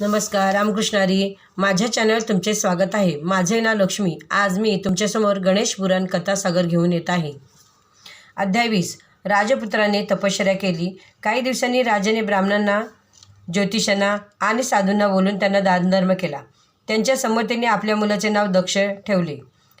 नमस्कार रामकृष्णारी माझ्या चॅनल तुमचे स्वागत आहे. माझे नाव लक्ष्मी. आज मी तुमच्यासमोर गणेश पुराण कथासागर घेऊन येत आहे. अध्याय वीस. राजपुत्राने तपश्चर्या केली. काही दिवसांनी राजाने ब्राह्मणांना ज्योतिषांना आणि साधूंना बोलून त्यांना दानधर्म केला. त्यांच्या संमतीने आपल्या मुलाचे नाव दक्ष ठेवले.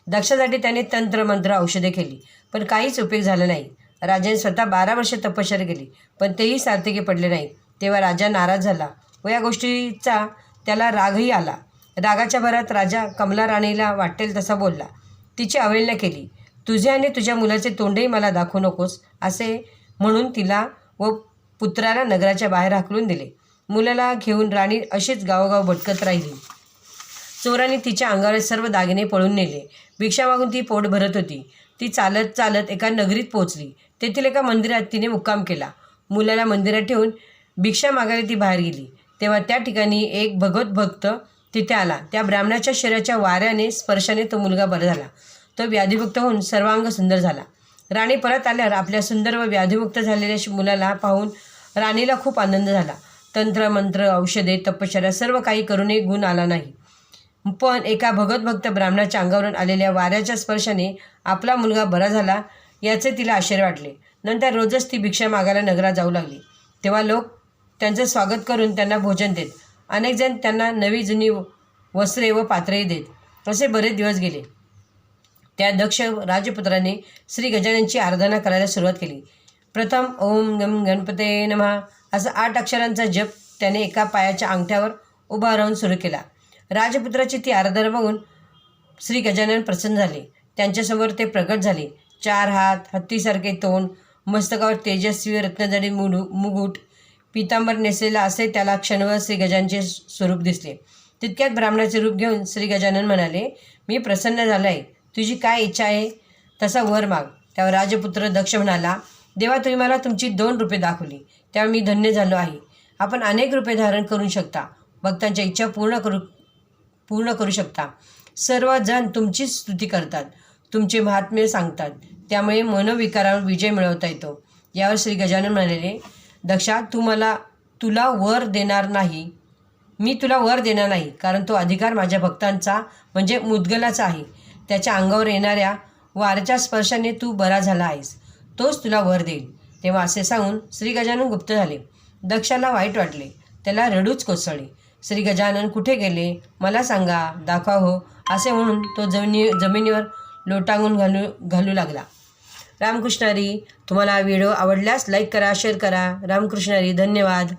दक्षासाठी त्याने तंत्र मंत्र औषधे केली. पण काहीच उपयोग झाला नाही. राजाने स्वतः बारा वर्षे तपश्चर्या केली. पण तेही सार्थकी पडले नाही. तेव्हा राजा नाराज झाला. व या गोष्टीचा त्याला रागही आला. रागाच्या भरात राजा कमला राणीला वाटेल तसा बोलला. तिची अवहेलना केली. तुझे आणि तुझ्या मुलाचे तोंडही मला दाखवू नकोस असे म्हणून तिला व पुत्राला नगराच्या बाहेर हाकलून दिले. मुलाला घेऊन राणी अशीच गावोगाव भटकत राहिली. चोराने तिच्या अंगावर सर्व दागिने पळून नेले. भिक्षा मागून ती पोट भरत होती. ती चालत चालत एका नगरीत पोहोचली. तेथील एका मंदिरात तिने मुक्काम केला. मुलाला मंदिरात ठेवून भिक्षा मागायला ती बाहेर गेली. तेव्हा त्या ठिकाणी एक भगवत भक्त तिथे आला. त्या ब्राह्मणाच्या शरीराच्या वाऱ्याने स्पर्शाने तो मुलगा बरा झाला. तो व्याधिमुक्त होऊन सर्वांग सुंदर झाला. राणी परत आल्यावर आपल्या सुंदर व व्याधिमुक्त झालेल्या श- मुलाला पाहून राणीला खूप आनंद झाला. तंत्र मंत्र औषधे तपश्चर्या सर्व काही करूनही गुण आला नाही. पण एका भगत भक्त ब्राह्मणाच्या अंगावरून आलेल्या वाऱ्याच्या स्पर्शाने आपला मुलगा बरा झाला याचे तिला आश्चर्य वाटले. नंतर रोजच ती भिक्षा मागायला नगरात जाऊ लागली. तेव्हा लोक त्यांचं स्वागत करून त्यांना भोजन देत. अनेकजण त्यांना नवी जुनी वस्त्रे व पात्रेही देत. असे बरेच दिवस गेले. त्या दक्ष राजपुत्राने श्री गजाननची आराधना करायला सुरुवात केली. प्रथम ओम गम गणपते नमहा असा आठ अक्षरांचा जप त्याने एका पायाच्या अंगठ्यावर उभा राहून सुरू केला. राजपुत्राची ती आराधना बघून श्री गजानन प्रसन्न झाले. त्यांच्यासमोर ते प्रगट झाले. चार हात हत्तीसारखे तोंड मस्तकावर तेजस्वी रत्नजडी मुडू मुगुट पितांबर नेसलेला असे त्याला क्षणभर श्री गजानचे स्वरूप दिसले. तितक्यात ब्राह्मणाचे रूप घेऊन श्री गजानन म्हणाले मी प्रसन्न झालो आहे तुझी काय इच्छा आहे? तसा वर माग. त्यावर राजपुत्र दक्ष म्हणाला देवा तुम्ही मला तुमची दोन रुपये दाखवली. त्यावेळी मी धन्य झालो आहे. आपण अनेक रूपे धारण करू शकता. भक्तांच्या इच्छा पूर्ण करू पूर्ण करू शकता. सर्वजण तुमचीच स्तुती करतात. तुमचे महात्म्य सांगतात. त्यामुळे मनोविकारावर विजय मिळवता येतो. यावर श्री गजानन म्हणाले दक्षा तू मला तुला वर देणार नाही. मी तुला वर देणार नाही कारण तो अधिकार माझ्या भक्तांचा म्हणजे मुदगलाचा आहे. त्याच्या अंगावर येणाऱ्या वारच्या स्पर्शाने तू बरा झाला आहेस. तोच तुला वर देईल. तेव्हा असे सांगून श्री गजानन गुप्त झाले. दक्षाला वाईट वाटले. त्याला रडूच कोसळले. श्री गजानन कुठे गेले? मला सांगा. दाखवा हो. असे म्हणून तो जमिनी जमिनीवर लोटांगून घालू घालू लागला. रामकृष्णारी तुम्हाला व्हिडिओ आवडल्यास लाईक करा शेअर करा. रामकृष्णारी धन्यवाद.